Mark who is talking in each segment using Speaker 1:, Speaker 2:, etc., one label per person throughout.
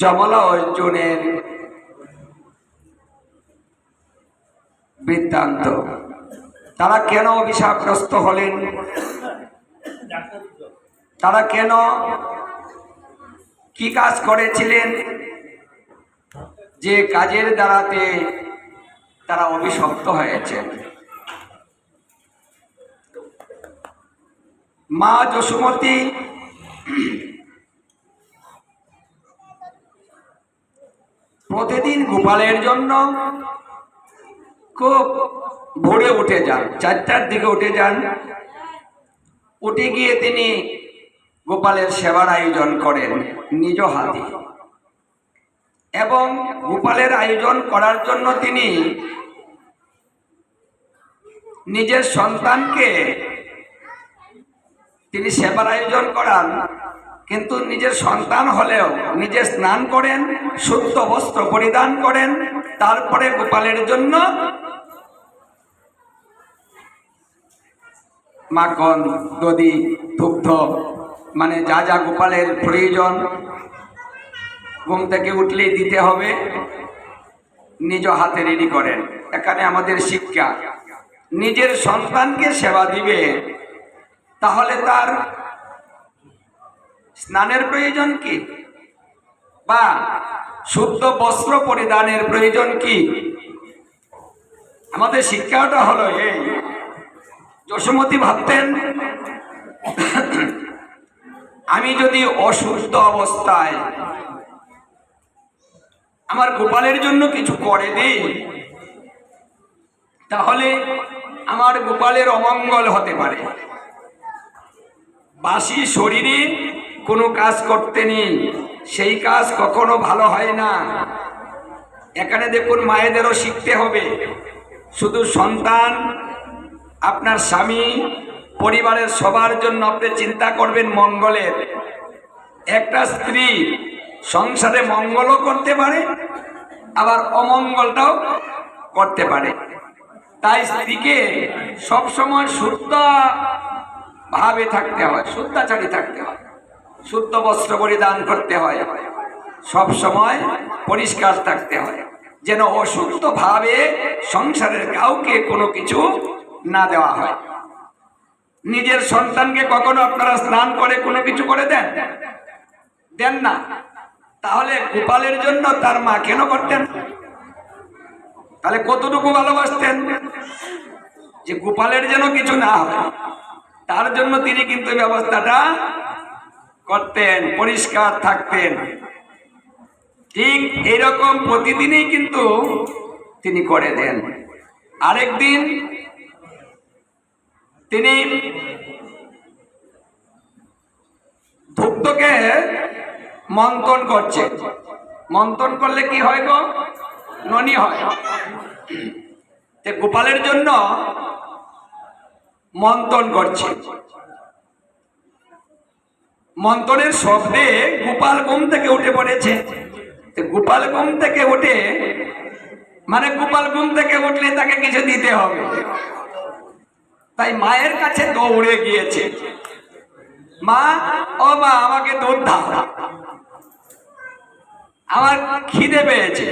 Speaker 1: যমলা অর্জুনের বৃত্তান্ত। তারা কেন অভিশাপগ্রস্ত হলেন? তারা কেন কি কাজ করেছিলেন? যে কাজের দ্বারাতে তারা অভিশপ্ত হয়েছেন মা যশোমতী প্রতিদিন গোপালের জন্য খুব ভোরে উঠে যান, চারটার দিকে উঠে যান। উঠে গিয়ে তিনি গোপালের সেবার আয়োজন করেন নিজ হাতে। এবং গোপালের আয়োজন করার জন্য তিনি নিজের সন্তানকে তিনি সেবার আয়োজন করান। কিন্তু নিজের সন্তান হলেও নিজে স্নান করেন, শুদ্ধ বস্ত্র পরিধান করেন, তারপরে গোপালের জন্য মাখন, দধি দুগ্ধ মানে যা যা গোপালের প্রয়োজন, ঘুম থেকে উঠলেই দিতে হবে, নিজ হাতে রেডি করেন। এখানে আমাদের শিক্ষা। নিজের সন্তানকে সেবা দিবে, তাহলে তার স্নানের প্রয়োজন কি? বা শুদ্ধ বস্ত্র পরিধানের প্রয়োজন কি? আমাদের শিক্ষাটা হলো এই। যশোমতী ভাবতেন, আমি যদি অসুস্থ অবস্থায় আমার গোপালের জন্য কিছু করে দিই, তাহলে আমার গোপালের অমঙ্গল হতে পারে। বাসি শরীরে কোনো কাজ করতে নেই। সেই কাজ কখনো ভালো হয় না। এখানে দেখুন মায়েদেরও শিখতে হবে। শুধু সন্তান, আপনার স্বামী, পরিবারের সবার জন্য আপনি চিন্তা করবেন মঙ্গলের। একটা স্ত্রী সংসারে মঙ্গলও করতে পারে, আবার অমঙ্গলটাও করতে পারে। তাই স্ত্রীকে সবসময় শুদ্ধ ভাবে থাকতে হয়, শুদ্ধাচারী থাকতে হয়। শুদ্ধ বস্ত্র পরিধান করতে হয়। সব সময় পরিষ্কার থাকতে হয়। যেন অশুদ্ধ ভাবে সংসারের কাউকে কোনো কিছু না দেওয়া হয়। নিজের সন্তানকে কখনো আপনারা স্নান করে কোনো কিছু করে দেন? দেন না। তাহলে গোপালের জন্য তার মা কেন করতেন? তাহলে কতটুকু ভালোবাসতেন? যে গোপালের যেন কিছু না হয়, তার জন্য তিনি কিন্তু ব্যবস্থাটা করতেন, পরিষ্কার থাকতেন। ঠিক এইরকম প্রতিদিনই কিন্তু তিনি করে দেন। আরেকদিন তিনি ধূপ্তকে মন্থন করছে। মন্থন করলে কি হয় গো? ননি হয়। গোপালের জন্য মন্থন করছে। মন্থনের শব্দে গোপাল ঘুম থেকে উঠে পড়েছে। গোপাল ঘুম থেকে উঠে মানে গোপাল ঘুম থেকে উঠলে তাকে কিছু দিতে হবে। তাই মায়ের কাছে দৌড়ে গিয়েছে। মা, ও মা, আমাকে দুধ দাও। আমার খিদে পেয়েছে।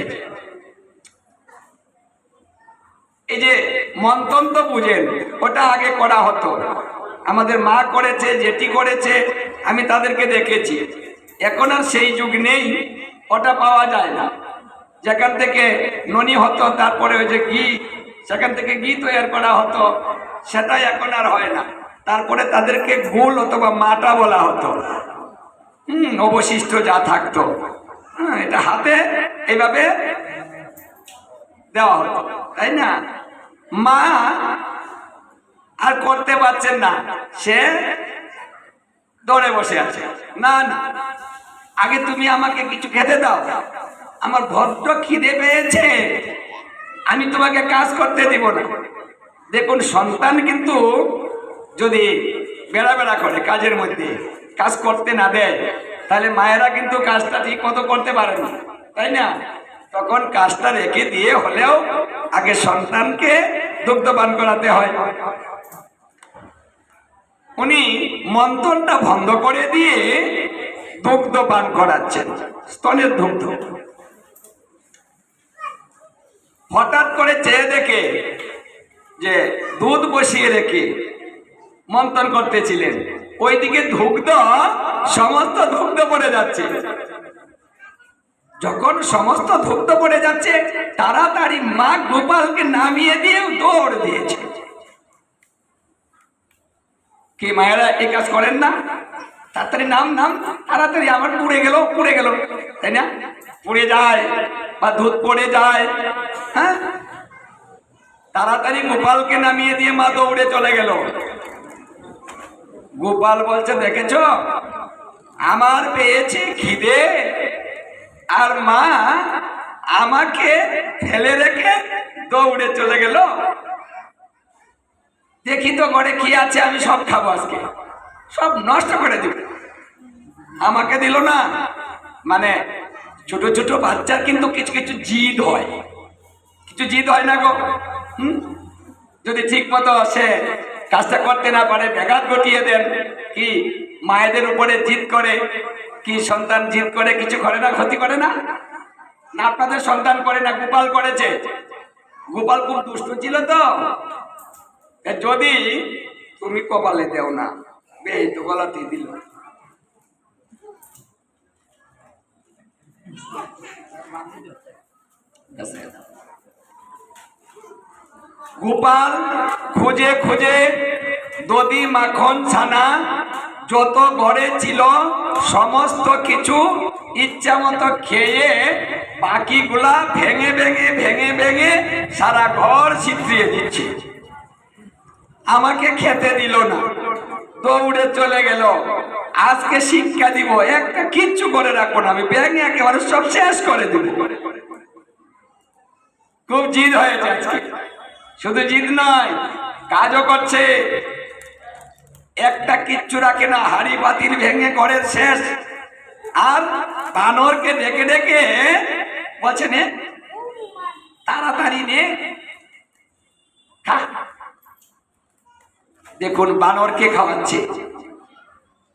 Speaker 1: এই যে মন্তন তো বুঝেন, ওটা আগে করা হতো। আমাদের মা করেছে, জেঠি করেছে, আমি তাদেরকে দেখেছি। এখন আর সেই যুগ নেই, ওটা পাওয়া যায় না। যেখান থেকে ননি হতো, তারপরে ওই যে ঘি, সেখান থেকে ঘি তৈরি করা হতো, সেটাই এখন আর হয় না। তারপরে তাদেরকে গুল অথবা মাটা বলা হতো। হুম, অবশিষ্ট যা থাকতো। হ্যাঁ এটা হাতে এইভাবে দেওয়া হতো, তাই না? মা আর করতে পারছেন না। সে দৌড়ে বসে আছে। না না। আগে তুমি আমাকে কিছু খেতে দাও। আমার ভদ্র খিদে পেয়েছে। আমি তোমাকে কাজ করতে দিব না। দেখুন, সন্তান কিন্তু যদি বেড়া বেড়া করে কাজের মধ্যে, কাজ করতে না দেয়, তাহলে মায়েরা কিন্তু কাজটা ঠিক মতো করতে পারে না। তাই না? তখন কাজটা রেখে দিয়ে হলেও আগে সন্তানকে দুগ্ধ পান করাতে হয়। উনি মন্থনটা বন্ধ করে দিয়ে দুগ্ধ পান করাচ্ছেন। স্তনের দুগ্ধ হঠাৎ করে চেয়ে দেখে যে দুধ বসিয়ে রেখে মন্থন করতেছিলেন। ওইদিকে দুগ্ধ সমস্ত দুগ্ধ পড়ে যাচ্ছে। যখন সমস্ত দুগ্ধ পড়ে যাচ্ছে, তাড়াতাড়ি মা গোপালকে নামিয়ে দিয়ে দৌড় দিয়েছে। কি মায়েরা এই কাজ করেন না? তাড়াতাড়ি নাম নাম, তাড়াতাড়ি, আমার পুড়ে গেল পুড়ে গেল। তাই না? পুড়ে যায় বা দুধ পড়ে যায় হ্যাঁ? তাড়াতাড়ি গোপালকে নামিয়ে দিয়ে মা দৌড়ে চলে গেল। গোপাল বলছে, দেখেছ? আমার পেয়েছে খিদে, আর মা আমাকে ফেলে রেখে দৌড়ে চলে গেল। দেখি তো ঘরে কি আছে, আমি সব খাব আজকে। সব নষ্ট করে দিব। আমাকে দিল না। মানে ছোট ছোট বাচ্চার কিন্তু কিছু কিছু জিদ হয়। কিছু জিদ হয় না গো। হুম? যদি ঠিক মতো সে কাজটা করতে না পারে, ব্যাঘাত ঘটিয়ে দেন। কি মায়েদের উপরে জিদ করে? কি সন্তান জিদ করে? কিছু করে না, ক্ষতি করে না? না আপনাদের সন্তান করে না, গোপাল করেছে। গোপাল খুব দুষ্ট ছিল তো। যদি তুমি কপালে দেও না এই তো দিল। গোপাল, খুঁজে খুঁজে দদি মাখন, ছানা, যত ঘরে ছিল, সমস্ত কিছু ইচ্ছা মতো খেয়ে বাকিগুলা ভেঙে ভেঙে ভেঙে ভেঙে সারা ঘর ছিত্রিয়ে দিচ্ছে। আমাকে খেতে দিল না। দৌড়ে চলে গেল। আজকে শিক্ষা দিব, একটা কিচ্ছু করে রাখব না। আমি ব্যাঙে একেবারে সব শেষ করে দিব। খুব জিদ হয়েছে আজকে। শুধু জিদ নয়, কাজও করছে। একটা কিচ্ছু রাখে না, হাড়ি পাতিল ভেঙে ঘরের শেষ। আর বানরকে ডেকে ডেকে বলছে নে, তাড়াতাড়ি নে। খা। দেখুন বানরকে খাওয়াচ্ছে।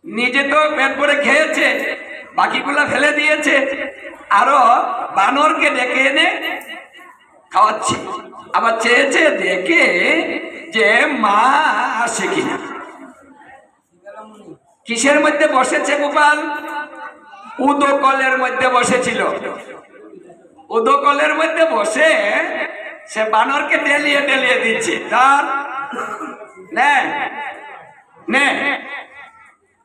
Speaker 1: নিজে তো পেট করে খেয়েছে, বাকিগুলা ফেলে দিয়েছে, আরও বানরকে ডেকে এনে খাওয়াচ্ছে। আবার চেয়েছে দেখে যে মা আসে কিনা। কিসের মধ্যে বসেছে গোপাল? উদকলের মধ্যে বসেছিল। উদকলের মধ্যে বসে সে বানরকে ডেলিয়ে ডেলিয়ে দিচ্ছে। তার নে। নে।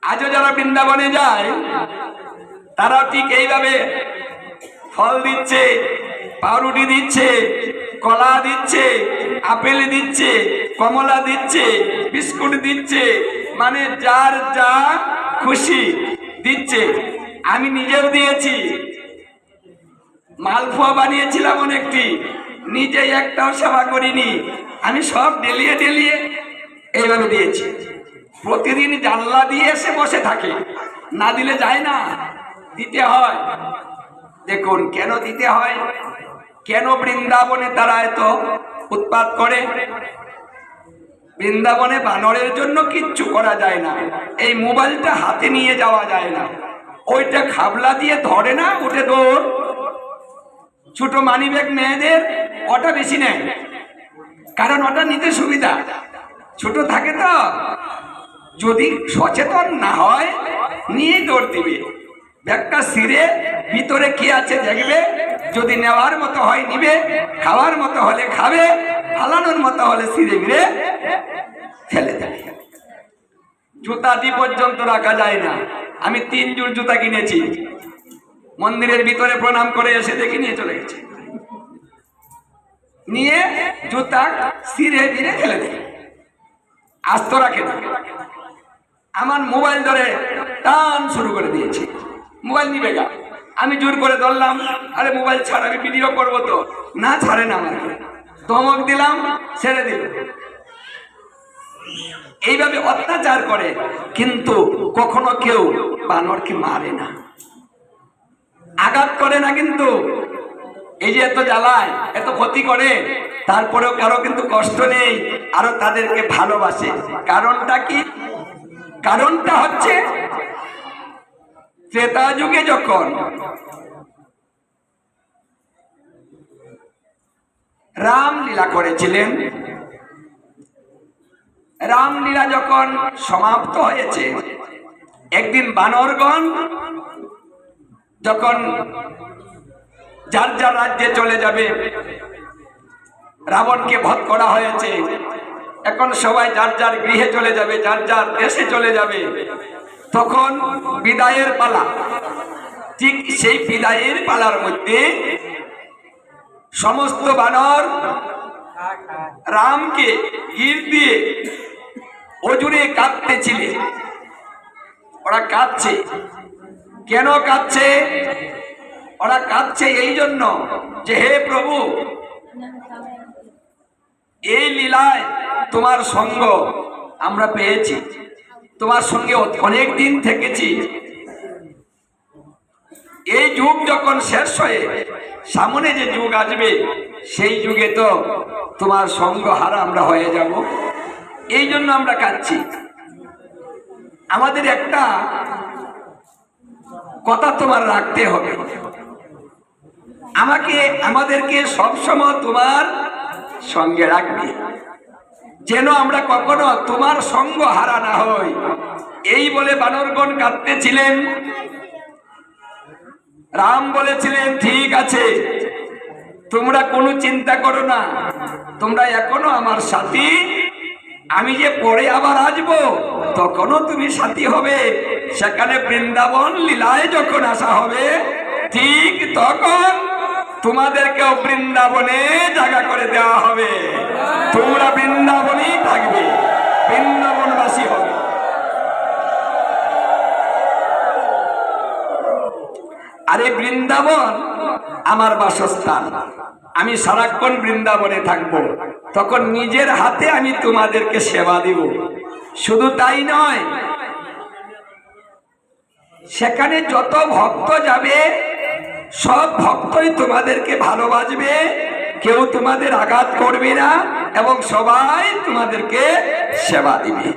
Speaker 1: আজও যারা বৃন্দাবনে যায় তারাও ঠিক এইভাবে ফল দিচ্ছে, পাউরুটি দিচ্ছে, কলা দিচ্ছে, আপেল দিচ্ছে, কমলা দিচ্ছে, বিস্কুট দিচ্ছে মানে যার যা খুশি দিচ্ছে। আমি নিজেও দিয়েছি। মালপোয়া বানিয়েছিলাম অনেকটি নিজে একটাও সেবা করিনি। আমি সব ডেলিয়ে ডেলিয়ে এইভাবে দিয়েছি। প্রতিদিন জানলা দিয়ে এসে বসে থাকে। না দিলে যায় না। দিতে হয়। দেখুন, কেন দিতে হয়? কেন বৃন্দাবনে তারা এত উৎপাত করে? বৃন্দাবনে বানরের জন্য কিচ্ছু করা যায় না। এই মোবাইলটা হাতে নিয়ে যাওয়া যায় না। ওইটা খাবলা দিয়ে ধরে না উঠে দৌড়। ছোট মানি ব্যাগ মেয়েদের ওটা বেশি নেয়। কারণ ওটা নিতে সুবিধা। ছোট থাকে তো। যদি সচেতন না হয় নিয়ে দৌড় দিবে। ব্যাগটা সিরে ভিতরে কি আছে দেখবে? যদি নেওয়ার মতো হয় নিবে, খাওয়ার মতো হলে খাবে, ফালানোর মতো হলে সিরে মিরে ফেলে দেবে। জুতাটি পর্যন্ত রাখা যায় না। আমি তিন জোড় জুতা কিনেছি। মন্দিরের ভিতরে প্রণাম করে এসে দেখে নিয়ে চলে গেছে। নিয়ে জুতা সিরে দিরে ফেলে দেয় আস্ত রাখে। আমার মোবাইল ধরে টান শুরু করে দিয়েছে। মোবাইল নিবে গা। আমি জোর করে ধরলাম, আরে মোবাইল ছাড়, আমি ভিডিও করব তো। না, ছাড়ে না আমাকে। ধমক দিলাম, ছেড়ে দিল। এইভাবে অত্যাচার করে, কিন্তু কখনো কেউ বানরকে মারে না। আঘাত করে না কিন্তু এই যে এত জ্বালায়, এত ক্ষতি করে, তারপরেও কারও কিন্তু কষ্ট নেই, আরও তাদেরকে ভালোবাসে। কারণটা কি? কারণটা হচ্ছে, ত্রেতা যুগে যখন রামলীলা করেছিলেন, রামলীলা যখন সমাপ্ত হয়েছে, একদিন বানরগণ যখন যার যার রাজ্যে চলে যাবে। রাবণকে বধ করা হয়েছে। এখন সবাই যার যার গৃহে চলে যাবে, যার যার দেশে চলে যাবে, তখন বিদায়ের পালা। ঠিক সেই বিদায়ের পালার মধ্যে সমস্ত বানর রামকে গির দিয়ে অজুরে কাঁদতেছিলে। ওরা কাঁদছে। কেন কাঁদছে? ওরা কাঁদছে এই জন্য যে হে প্রভু, এই লীলায় তোমার সঙ্গ আমরা পেয়েছি। তোমার সঙ্গে অনেক দিন থেকেছি। এই যুগ যখন শেষ হয়ে সামনে যে যুগ আসবে, সেই যুগে তো তোমার সঙ্গ হারা আমরা হয়ে যাব। এই জন্য আমরা কাঁদছি। আমাদের একটা কথা তোমার রাখতে হবে। আমাকে, আমাদেরকে সবসময় তোমার সঙ্গে রাখবে। যেন আমরা কখনো তোমার সঙ্গ হারা না হই। এই বলে বানরগণ কাঁদতেছিলেন। রাম বলেছিলেন, ঠিক আছে, তোমরা কোনো চিন্তা করো না। তোমরা এখনও আমার সাথী। আমি যে পরে আবার আসব, তখনও তুমি সাথী হবে। সেখানে বৃন্দাবন লীলায় যখন আসা হবে, ঠিক তখন তোমাদেরকেও বৃন্দাবনে জায়গা করে দেওয়া হবে। তোমরা বৃন্দাবনেই থাকবে। বৃন্দাবনবাসী হবে। আরে বৃন্দাবন আমার বাসস্থান। আমি সারাক্ষণ বৃন্দাবনে থাকব। তখন নিজের হাতে আমি তোমাদেরকে সেবা দিব। শুধু তাই নয়, সেখানে যত ভক্ত যাবে সব ভক্তই তোমাদেরকে ভালোবাসবে। কেউ তোমাদের আঘাত করবে না এবং সবাই তোমাদেরকে সেবা দিবে।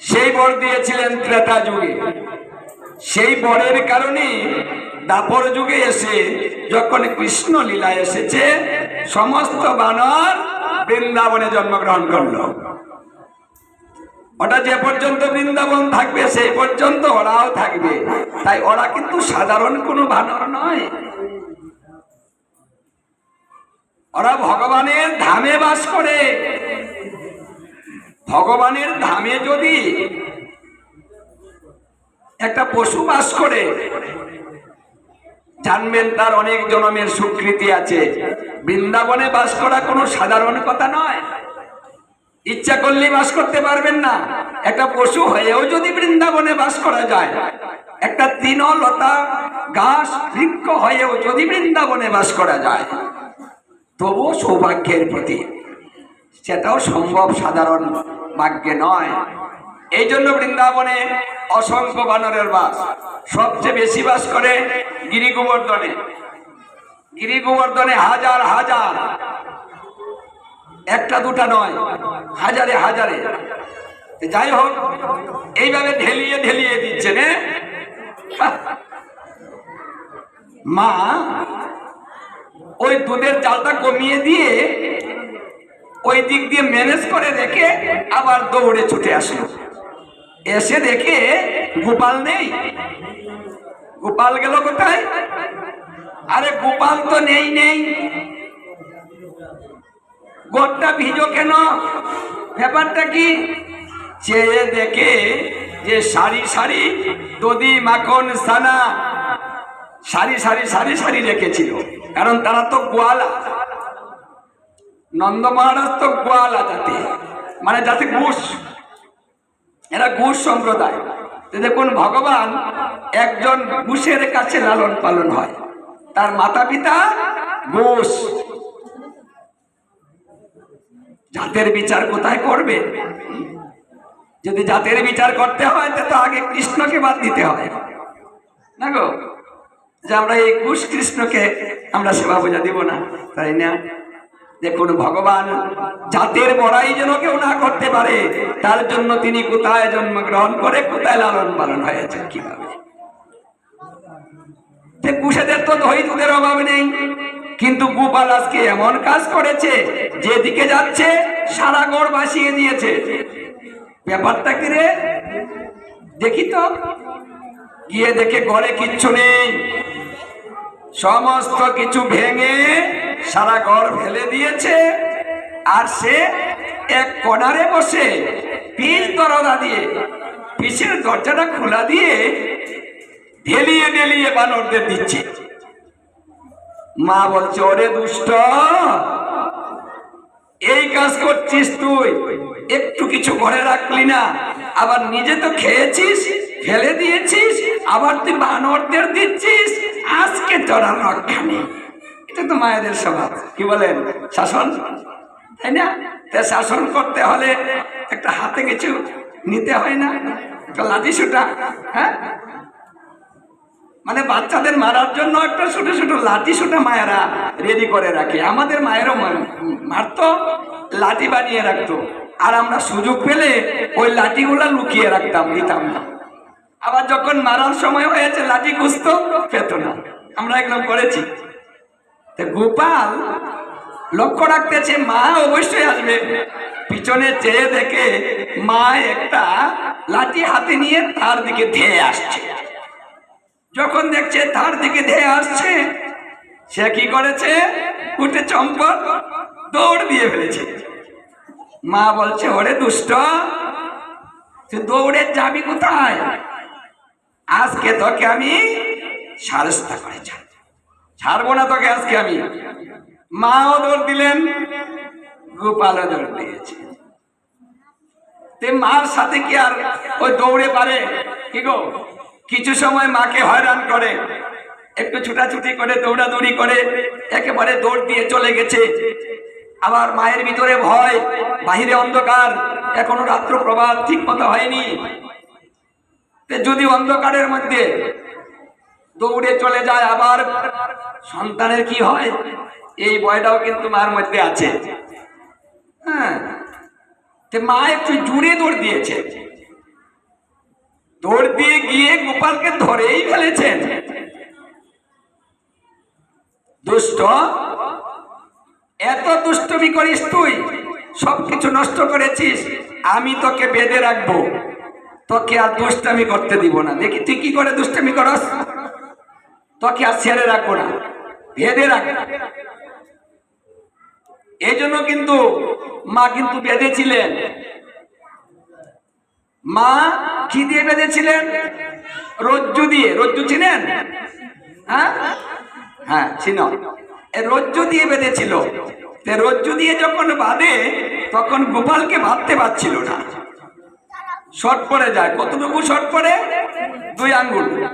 Speaker 1: সেই বর দিয়েছিলেন ত্রেতা যুগে। সেই বরের কারণে দাপর যুগে এসে যখন কৃষ্ণ লীলা এসেছে, সমস্ত বানর বৃন্দাবনে জন্মগ্রহণ করল। ওটা যে পর্যন্ত বৃন্দাবন থাকবে, সেই পর্যন্ত ওরাও থাকবে। তাই ওরা কিন্তু সাধারণ কোনো বানর নয়। ওরা ভগবানের ধামে বাস করে। ভগবানের ধামে যদি একটা পশু বাস করে, জানবেন তার অনেক জনমের স্বীকৃতি আছে। বৃন্দাবনে বাস করা কোনো সাধারণ কথা নয়। ইচ্ছা করলে বাস করতে পারবেন না। একটা পশু হয়েও যদি বৃন্দাবনে বাস করা যায়, একটা তৃণলতা ঘাস বৃক্ষ হয়েও যদি বৃন্দাবনে বাস করা যায়, তবুও সৌভাগ্যের প্রতি সেটাও সম্ভব সাধারণ ভাগ্যে নয়। এই জন্য বৃন্দাবনে অসংখ্য বানরের বাস। সবচেয়ে বেশি বাস করে গিরি গোবর্ধনে গিরি গোবর্ধনে হাজার হাজার একটা, দুটা নয়, হাজারে হাজারে। যাই হোক, এইভাবে ঢেলিয়ে ঢেলিয়ে দিচ্ছেন? মা, ওই দুধের চালটা কমিয়ে দিয়ে ওই দিক দিয়ে ম্যানেজ করে রেখে আবার দৌড়ে ছুটে আসলো। এসে দেখে গোপাল নেই। গোপাল গেল কোথায়? আরে গোপাল তো নেই নেই। গোটটা ভিজো কেন? ব্যাপারটা কি? চেয়ে দেখে যে সারি সারি দদি মাখন সানা সারি সারি সারি সারি রেখেছিল। কারণ তারা তো গোয়ালা। নন্দ মহারাজ তো গোয়ালা জাতি। মানে জাতি ঘুষ। এরা ঘুষ সম্প্রদায়। দেখুন, ভগবান একজন ঘুষের কাছে লালন পালন হয়। তার মাতা পিতা ঘুষ। জাতের বিচার কোথায় করবে? যদি জাতের বিচার করতে হয়, তো আগে কৃষ্ণকে বাদ দিতে হয় না গো? যে আমরা এই কুশ কৃষ্ণকে আমরা সেবা বোঝা দিব না, তাই না? দেখুন, ভগবান জাতের বড়াই যেন কেউ না করতে পারে, তার জন্য তিনি কোথায় জন্মগ্রহণ করে, কোথায় লালন পালন হয়েছে কীভাবে? কুশেদের তো দই দুধের অভাব নেই। কিন্তু গোপাল আজকে এমন কাজ করেছে, যেদিকে যাচ্ছে, সারা গড় ভাসিয়ে দিয়েছে। ব্যাপারটা কি রে? দেখি তো। গিয়ে দেখে ঘরে কিচ্ছু নেই। সমস্ত কিছু ভেঙে সারা ঘর ফেলে দিয়েছে। আর সে এক কর্নারে বসে পিস দরজা দিয়ে, পিসের দরজাটা খোলা দিয়ে ঢেলিয়ে ঢেলিয়ে বানরদের দিচ্ছে। মা বলছে, ওরে দুষ্ট, এই কাজ করছিস তুই। একটু কিছু ঘরে রাখলি না। আবার নিজে তো খেয়েছিস, ফেলে দিয়েছিস, আবার তুই বানরদের দিচ্ছিস। আজকে তোর রক্ষা নেই। এটা তো মায়েদের স্বভাব। কি বলেন? শাসন? তাই না? তা শাসন করতে হলে একটা হাতে কিছু নিতে হয় না? একটা লাঠি সুটা হ্যাঁ? মানে বাচ্চাদের মারার জন্য একটা ছোট ছোট লাঠি ছোট মায়েরা রেডি করে রাখে। আমাদের মায়েরও মার- মারতো লাঠি বানিয়ে রাখতো। আর আমরা সুযোগ পেলে ওই লাঠিগুলো লুকিয়ে রাখতাম, দিতাম না। আবার যখন মারার সময় হয়েছে, লাঠি খুঁজতো, পেত না। আমরা একদম করেছি। গোপাল লক্ষ্য রাখতেছে, মা অবশ্যই আসবে। পিছনে চেয়ে দেখে মা একটা লাঠি হাতে নিয়ে তার দিকে ধেয়ে আসছে। যখন দেখছে তার দিকে ধেয়ে আসছে, সে কি করেছে? উঠে চম্পট দৌড় দিয়ে ফেলেছে। মা বলছে, ওরে দুষ্ট, তুই দৌড়ে যাবি কোথায়? আজকে তোকে আমি সারস্তা করে ছাড়ব। ছাড়বো না তোকে আজকে আমি। মাও দৌড় দিলেন, গোপালও দৌড় দিয়েছে। তে মার সাথে কি আর ওই দৌড়ে পারে? কি গো? কিছু সময় মাকে হয়রান করে। একটু ছুটাছুটি করে, দৌড়াদৌড়ি করে, একেবারে দৌড় দিয়ে চলে গেছে। আবার মায়ের ভিতরে ভয়, বাহিরে অন্ধকার। এখনও রাত্র প্রবাদ ঠিক মতো হয়নি যদি অন্ধকারের মধ্যে দৌড়ে চলে যায় আবার, সন্তানের কি হয়? এই ভয়টাও কিন্তু মার মধ্যে আছে। হ্যাঁ। মা একটু জুড়ে দৌড় দিয়েছে। দৌড় দিয়ে গিয়ে গোপালকে ধরেই ফেলেছেন। দুষ্ট, এত দুষ্টমি করিস তুই, সবকিছু নষ্ট করেছিস, আমি তোকে বেঁধে রাখব। তোকে আর দুষ্টামি করতে দিব না। দেখি তুই কি করে দুষ্টামি করস? তোকে আর ছেড়ে রাখব না, বেঁধে রাখ। এই জন্য কিন্তু মা কিন্তু বেঁধেছিলেন। মা কি দিয়ে বেঁধেছিলেন? রজ্জু দিয়ে। রজ্জু চিনেন? হ্যাঁ? হ্যাঁ চিন। রজ্জু দিয়ে বেঁধেছিল। রজ্জু দিয়ে যখন বাঁধে, তখন গোপালকে বাঁধতে পারছিল না। শর্ট পড়ে যায়। কতটুকু শর্ট পড়ে দুই আঙ্গুল।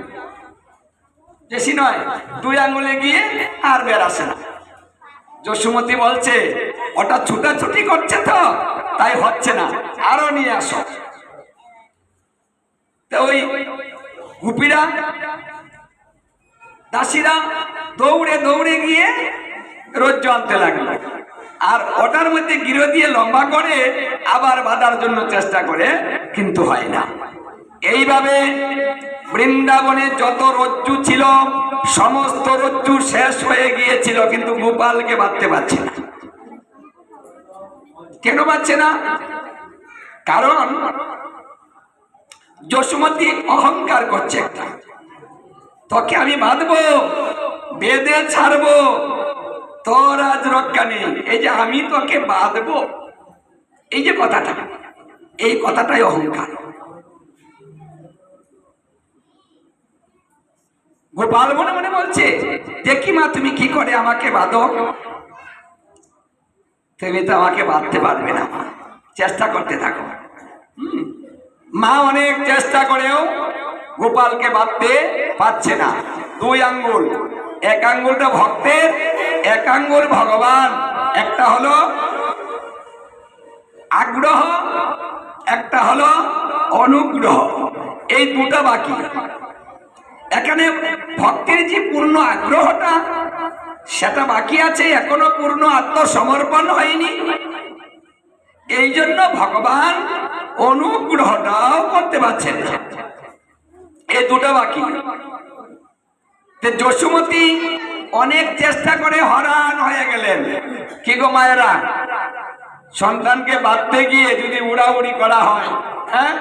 Speaker 1: বেশি নয়। দুই আঙ্গুলে গিয়ে আর বের আসে না। যশুমতি বলছে, ওটা ছুটাছুটি করছে তো, তাই হচ্ছে না। আরও নিয়ে আসো। ওই গুপিরা, দাসীরা দৌড়ে দৌড়ে গিয়ে রজ্জ আনতে লাগল। আর ওটার মধ্যে গিরো দিয়ে লম্বা করে আবার বাঁধার জন্য চেষ্টা করে, কিন্তু হয় না। এইভাবে বৃন্দাবনে যত রজ্জু ছিল, সমস্ত রজ্জু শেষ হয়ে গিয়েছিল, কিন্তু গোপালকে বাঁধতে পারছে না। কেন পারছে না? কারণ যশুমতি অহংকার করছে একটা। তোকে আমি বাঁধবো, বেঁধে ছাড়বো, তোর আজ রক্ষা নেই। এই যে আমি তোকে বাঁধবো, এই যে কথাটা, এই কথাটাই অহংকার। গোপাল মনে মনে বলছে, দেখি মা, তুমি কি করে আমাকে বাঁধো? তুমি তো আমাকে বাঁধতে পারবে না চেষ্টা করতে থাকো। হুম। মা অনেক চেষ্টা করেও গোপালকে বাঁধতে পারছে না। দুই আঙ্গুল। এক আঙ্গুলটা ভক্তের, এক আঙ্গুল ভগবান। একটা হলো আগ্রহ, একটা হলো অনুগ্রহ। এই দুটা বাকি। এখানে ভক্তের যে পূর্ণ আগ্রহটা, সেটা বাকি আছে, এখনও পূর্ণ আত্মসমর্পণ হয়নি। এই জন্য ভগবান অনুগ্রহটাও করতে পারছেন এই দুটো বাকি। যশুমতি অনেক চেষ্টা করে হরান হয়ে গেলেন। কি গো মায়েরা? সন্তানকে বাঁধতে গিয়ে যদি উড়াউড়ি করা হয় হ্যাঁ?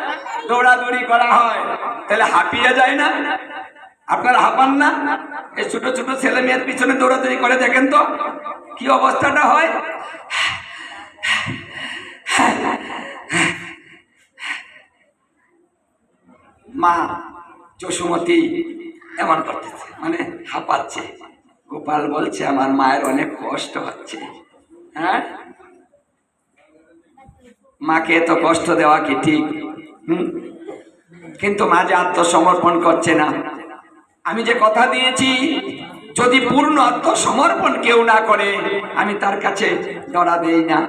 Speaker 1: দৌড়াদৌড়ি করা হয়, তাহলে হাঁপিয়ে যায় না? আপনারা হাঁপান না? এই ছোট ছোট ছেলে মেয়ের পিছনে দৌড়াদৌড়ি করে দেখেন তো, কি অবস্থাটা হয়? মা যশোমতী এমন করতেছে মানে হাঁপাচ্ছে। গোপাল বলছে, আমার মায়ের অনেক কষ্ট হচ্ছে। হ্যাঁ? মাকে এত কষ্ট দেওয়া কি ঠিক? হুম? কিন্তু মা যে আত্মসমর্পণ করছে না। আমি যে কথা দিয়েছি, যদি পূর্ণ আত্মসমর্পণ কেউ না করে, আমি তার কাছে ধরা দেই না।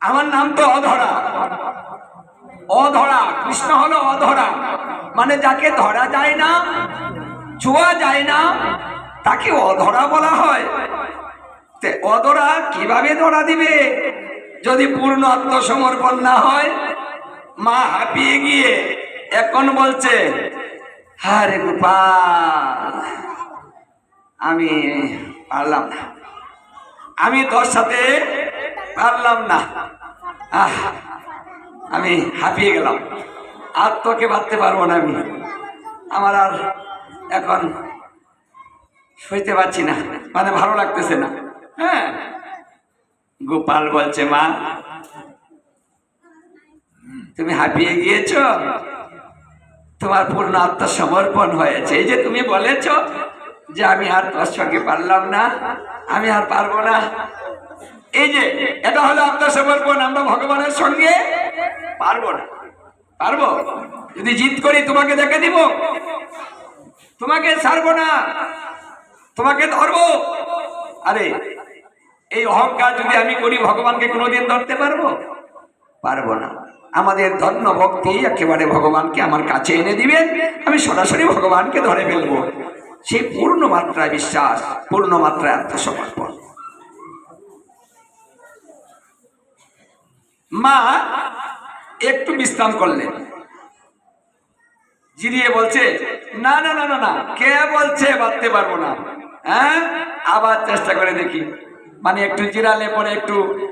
Speaker 1: আমার নাম তো অধরা। অধরা। কৃষ্ণ হলো অধরা। মানে যাকে ধরা যায় না, ছোঁয়া যায় না, তাকে অধরা বলা হয়। অধরা কীভাবে ধরা দিবে? যদি পূর্ণ আত্মসমর্পণ না হয়, মা হাঁপিয়ে গিয়ে এখন বলছে হারে গোপাল, আমি পারলাম না। আমি তোর সাথে পারলাম না। আহ, আমি হাঁপিয়ে গেলাম। আর তোকে বাঁধতে পারব না আমি। আমার আর এখন সইতে পারছি না। মানে ভালো লাগতেছে না। হ্যাঁ? গোপাল বলছে, মা, তুমি হাঁপিয়ে গিয়েছ? তোমার পূর্ণ আত্মসমর্পণ হয়েছে। এই যে তুমি বলেছ যে আমি আর তোর সঙ্গে পারলাম না আমি আর পারব না। এই যে, এটা হলো আত্মসমর্পণ আমরা ভগবানের সঙ্গে পারব না। পারব? যদি জিত করি, তোমাকে দেখে দিব। তোমাকে ছাড়বো না। তোমাকে ধরবো। আরে, এই অহংকার যদি আমি করি, ভগবানকে কোনোদিন ধরতে পারব? পারব না। আমাদের ধন্য ভক্তি একেবারে ভগবানকে আমার কাছে এনে দিবেন। আমি সরাসরি ভগবানকে ধরে ফেলব। সেই পূর্ণ মাত্রায় বিশ্বাস, পূর্ণ মাত্রায় আত্মসমর্পণ। মা, একটু বিশ্রাম করলেন। জিরিয়ে বলছে, না না না না না, কে বলছে বাঁধতে পারব না। হ্যাঁ? আবার চেষ্টা করে দেখি। মানে একটু জিরালে পরে একটু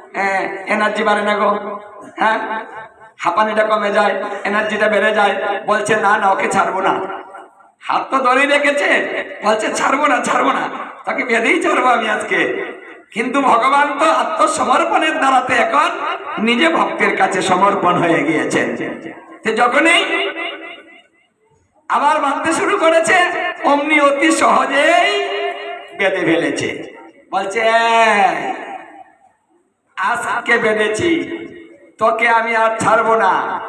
Speaker 1: এনার্জি বাড়ে না গো। হ্যাঁ? হাঁপানিটা কমে যায় এনার্জিটা বেড়ে যায়। বলছে, না না, ওকে ছাড়বো না। হাত তো ধরেই রেখেছে। বলছে ছাড়বো না ছাড়বো না। তাকে বেঁধেই ছাড়বো আমি আজকে। কিন্তু ভগবান তো আত্মসমর্পণের দ্বারাতে এখন নিজে ভক্তের কাছে সমর্পণ হয়ে গিয়েছেন যখনই আবার বাঁধতে শুরু করেছে অমনি অতি সহজেই বেঁধে ফেলেছে। বলছে "এই, আজকে বেঁধেছি। তোকে আমি আর ছাড়বো না।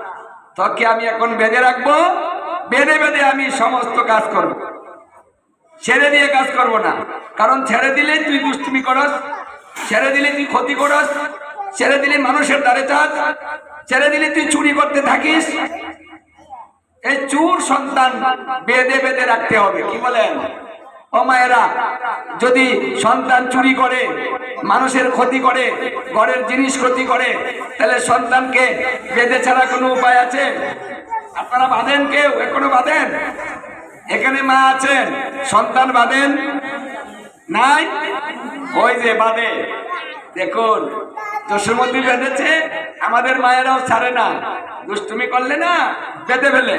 Speaker 1: তোকে আমি এখন বেঁধে রাখব বেঁধে বেঁধে আমি সমস্ত কাজ করব। ছেড়ে দিয়ে কাজ করব না। কারণ ছেড়ে দিলেই তুই দুষ্টুমি করস, ছেড়ে দিলে তুই ক্ষতি করস, ছেড়ে দিলে মানুষের দ্বারে চাস ছেড়ে দিলে তুই চুরি করতে থাকিস। এই চুর সন্তান বেঁধে বেঁধে রাখতে হবে, কি বলেন? ও মায়েরা, যদি সন্তান চুরি করে, মানুষের ক্ষতি করে, ঘরের জিনিস ক্ষতি করে, তাহলে সন্তানকে বেঁধে ছাড়া কোনো উপায় আছে? আপনারা বাঁধেন কেউ? এখনও বাঁধেন? এখানে মা আছেন। সন্তান বাঁধেন? নাই? ওই যে বাঁধে। দেখুন যশোমতি বেঁধেছে, আমাদের মায়েরাও ছাড়ে না। দুষ্টুমি করলে না, বেঁধে ফেলে।